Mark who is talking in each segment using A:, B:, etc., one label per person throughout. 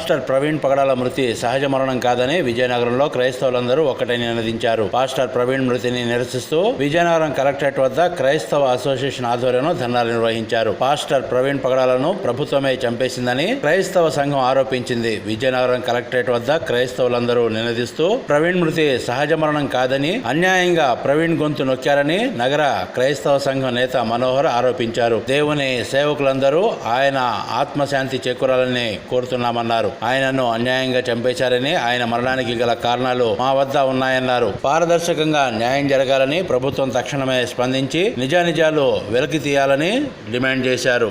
A: Pastor Praveen పగడాల మృతి సహజ మరణం కాదని విజయనగరంలో క్రైస్తవులందరూ ఒక్కటై నినదించారు. పాస్టర్ ప్రవీణ్ మృతిని నిరసిస్తూ విజయనగరం కలెక్టరేట్ వద్ద క్రైస్తవ అసోసియేషన్ ఆధ్వర్యంలో ధర్నాలు నిర్వహించారు. పాస్టర్ ప్రవీణ్ పగడాలను ప్రభుత్వమే చంపేసిందని క్రైస్తవ సంఘం ఆరోపించింది. విజయనగరం కలెక్టరేట్ వద్ద క్రైస్తవులందరూ నినదిస్తూ ప్రవీణ్ మృతి సహజ మరణం కాదని అన్యాయంగా ప్రవీణ్ గొంతు నొక్కారని నగర క్రైస్తవ సంఘం నేత మనోహర్ ఆరోపించారు. దేవుని సేవకులందరూ ఆయన ఆత్మశాంతి చేకూరాలని కోరుతున్నామన్నారు. ఆయనను అన్యాయంగా చంపేశారని ఆయన మరణానికి గల కారణాలు మా వద్ద ఉన్నాయన్నారు. పారదర్శకంగా న్యాయం జరగాలని ప్రభుత్వం తక్షణమే స్పందించి నిజానిజాలు వెలికి తీయాలని డిమాండ్ చేశారు.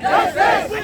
B: Não, não,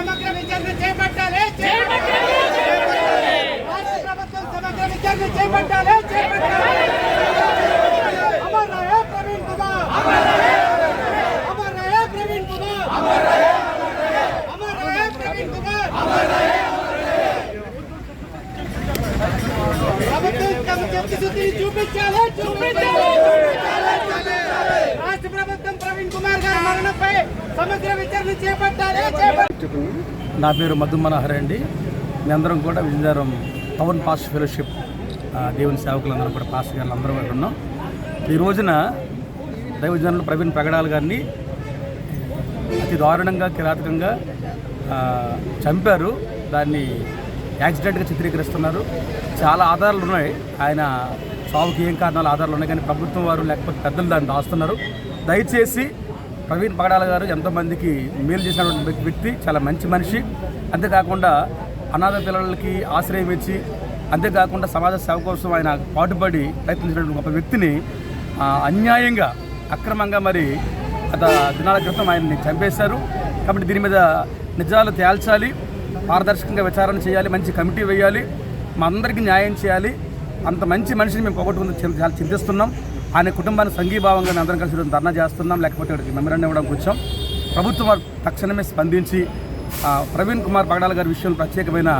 B: సమగ్ర విచారణ చేపట్టాలి చేపట్టాలి రాష్ట్ర ప్రభుత్వం సమగ్ర విచారణ చేపట్టాలి చేపట్టాలి అమర్ రహే ప్రవీణ్ కుమార్ అమర్ రహే అమర్ రహే ప్రవీణ్ కుమార్ అమర్ రహే అమర్ రహే ప్రవీణ్ కుమార్ అమర్ రహే ప్రభుత్వం తమ చిత్తశుద్ధిని చూపించాలి చూపించాలి చూపించాలి రాష్ట్ర ప్రభుత్వం ప్రవీణ్ కుమార్ గారి మరణంపై సమగ్ర విచారణ చేపట్టాలి చేపట్టాలి
C: నా పేరు మధు మనోహర్ అండి. మేమందరం అందరం కూడా విజయనగరం పవన్ పాస్ ఫెలోషిప్ దేవుని సేవకులందరం కూడా పాస్ గారు అందరం ఇక్కడ ఉన్నాం. ఈ రోజున దైవజనులు ప్రవీణ్ ప్రగడాల్ గారిని అతి దారుణంగా కిరాతకంగా చంపారు. దాన్ని యాక్సిడెంట్గా చిత్రీకరిస్తున్నారు. చాలా ఆధారాలు ఉన్నాయి. ఆయన చావుకి ఏం కారణాలు ఆధారాలు ఉన్నాయి కానీ ప్రభుత్వం వారు లేకపోతే పెద్దలు దాన్ని దాస్తున్నారు. దయచేసి ప్రవీణ్ పగడాల గారు ఎంతోమందికి మేలు చేసినటువంటి వ్యక్తి చాలా మంచి మనిషి. అంతేకాకుండా అనాథ పిల్లలకి ఆశ్రయం ఇచ్చి అంతేకాకుండా సమాజ సేవ కోసం ఆయన పాటుపడి ప్రయత్నించినటువంటి గొప్ప వ్యక్తిని అన్యాయంగా అక్రమంగా మరి గత దినాల క్రితం ఆయన్ని చంపేశారు. కాబట్టి దీని మీద నిజాలు తేల్చాలి పారదర్శకంగా విచారణ చేయాలి మంచి కమిటీ వేయాలి మా అందరికీ న్యాయం చేయాలి. అంత మంచి మనిషిని మేము పోగొట్టుకుంది చాలా చింతిస్తున్నాం. ఆయన కుటుంబాన్ని సంఘీభావంగా అందరం కలిసి ధర్నా చేస్తున్నాం. లేకపోతే ఇక్కడికి మెమరాండం ఇవ్వడానికి వచ్చాం ప్రభుత్వం వారు తక్షణమే స్పందించి ఆ, ప్రవీణ్ కుమార్ పగడాల గారి విషయంలో ప్రత్యేకమైన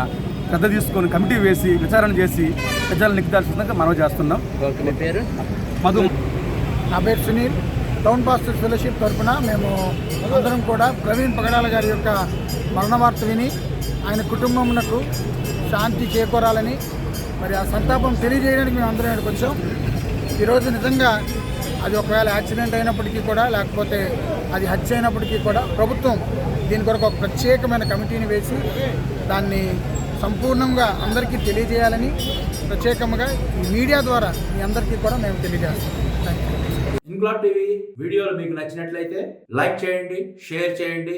C: శ్రద్ధ తీసుకొని కమిటీ వేసి విచారణ చేసి నిజాలు నిగ్దాల్సిందిగా మనవి చేస్తున్నాం. మధు.
D: నా పేరు సునీల్. టౌన్ పాస్టర్స్ ఫెలోషిప్ తరఫున మేము అందరం కూడా ప్రవీణ్ పగడాల గారి యొక్క మరణ వార్త విని ఆయన కుటుంబమునకు శాంతి చేకూరాలని మరి ఆ సంతాపం తెలియజేయడానికి మేము అందరం ఇక్కడికి వచ్చాం. ఈరోజు నిజంగా అది ఒకవేళ యాక్సిడెంట్ అయినప్పటికీ కూడా లేకపోతే అది హత్య అయినప్పటికీ కూడా ప్రభుత్వం దీని కొరకు ఒక ప్రత్యేకమైన కమిటీని వేసి దాన్ని సంపూర్ణంగా అందరికీ తెలియజేయాలని ప్రత్యేకంగా ఈ మీడియా ద్వారా మీ అందరికీ కూడా మేము తెలియజేస్తాం. థ్యాంక్ యూ
A: ఇంక్లాబ్ టీవీ వీడియోలు మీకు నచ్చినట్లయితే లైక్ చేయండి షేర్ చేయండి.